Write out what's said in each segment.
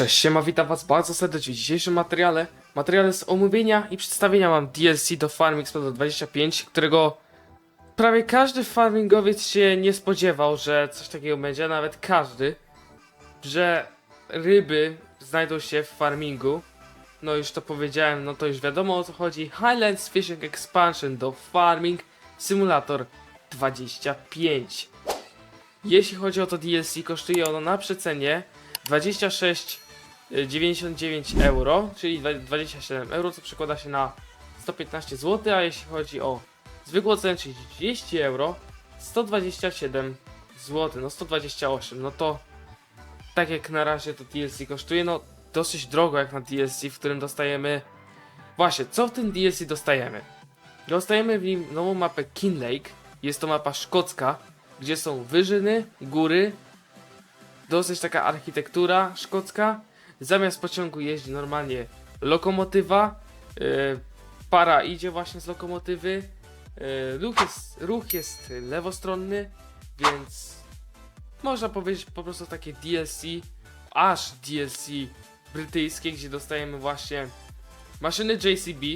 Cześć, siema, witam was bardzo serdecznie w dzisiejszym materiale. Materiale z omówienia i przedstawienia mam DLC do Farming Explorer 25, którego prawie każdy farmingowiec się nie spodziewał, że coś takiego będzie, nawet każdy, że ryby znajdą się w farmingu. No już to powiedziałem, no to już wiadomo o co chodzi. Highlands Fishing Expansion do Farming Simulator 25. Jeśli chodzi o to DLC, kosztuje ono na przecenie 26,99 euro, czyli dwa- 27 euro, co przekłada się na 115 zł, a jeśli chodzi o zwykłą cenę, czyli 30 euro, 127 zł, no 128, no to tak jak na razie to DLC kosztuje, no dosyć drogo jak na DLC, w którym dostajemy... Właśnie, co w tym DLC dostajemy? Dostajemy w nim nową mapę Kin Lake, jest to mapa szkocka, gdzie są wyżyny, góry, dosyć taka architektura szkocka. Zamiast pociągu jeździ normalnie lokomotywa. Yy, para idzie właśnie z lokomotywy. Yy, ruch, jest, ruch jest lewostronny, więc można powiedzieć po prostu takie DLC, aż DLC brytyjskie, gdzie dostajemy właśnie maszyny JCB.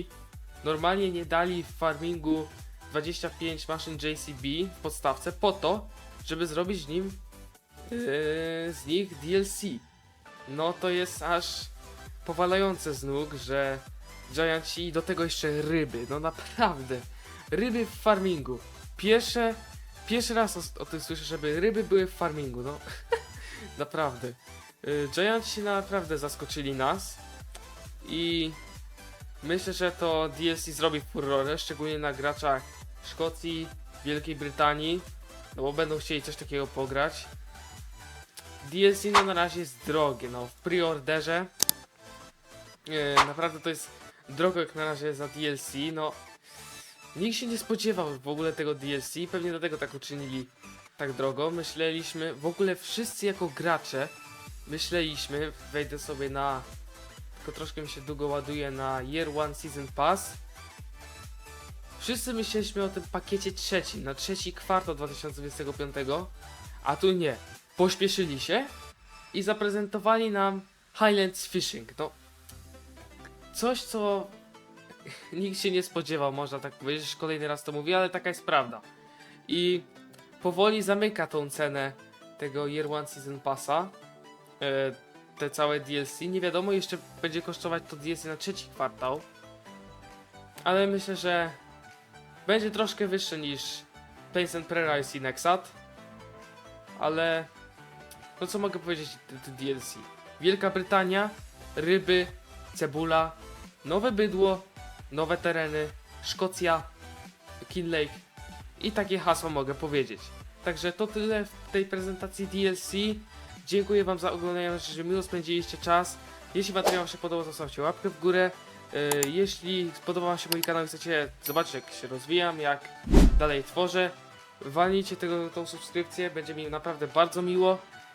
Normalnie nie dali w farmingu 25 maszyn JCB w podstawce po to, żeby zrobić nim yy, z nich DLC. No to jest aż powalające z nóg, że Giantsi i do tego jeszcze ryby. No naprawdę. Ryby w farmingu. Pierwsze, pierwszy raz o, o tym słyszę, żeby ryby były w farmingu. No naprawdę. Yy, Giantsi naprawdę zaskoczyli nas i myślę, że to DLC zrobi furorę, szczególnie na graczach Szkocji, Wielkiej Brytanii, no bo będą chcieli coś takiego pograć. DLC no na razie jest drogie, no w preorderze e, naprawdę to jest drogo jak na razie za DLC, no nikt się nie spodziewał w ogóle tego DLC, pewnie dlatego tak uczynili tak drogo. Myśleliśmy, w ogóle wszyscy jako gracze myśleliśmy, wejdę sobie na tylko troszkę mi się długo ładuje na Year One Season Pass. Wszyscy myśleliśmy o tym pakiecie trzecim, na trzeci kwartał 2025, a tu nie. Pośpieszyli się i zaprezentowali nam Highlands Fishing. No, coś co nikt się nie spodziewał, można tak powiedzieć, kolejny raz to mówię, ale taka jest prawda. I powoli zamyka tą cenę tego Year One Season Passa. E, te całe DLC. Nie wiadomo, jeszcze będzie kosztować to DLC na trzeci kwartał. Ale myślę, że będzie troszkę wyższe niż Pace and Prerise i Nexat. Ale no co mogę powiedzieć o DLC? Wielka Brytania, ryby, cebula, nowe bydło, nowe tereny, Szkocja, Kin Lake i takie hasło mogę powiedzieć. Także to tyle w tej prezentacji DLC. Dziękuję Wam za oglądanie, że miło spędziliście czas. Jeśli materiał Wam się podobał, zostawcie łapkę w górę. Yy, Jeśli spodobał Wam się mój kanał i chcecie zobaczyć jak się rozwijam, jak dalej tworzę, walnijcie tego, tą subskrypcję, będzie mi naprawdę bardzo miło.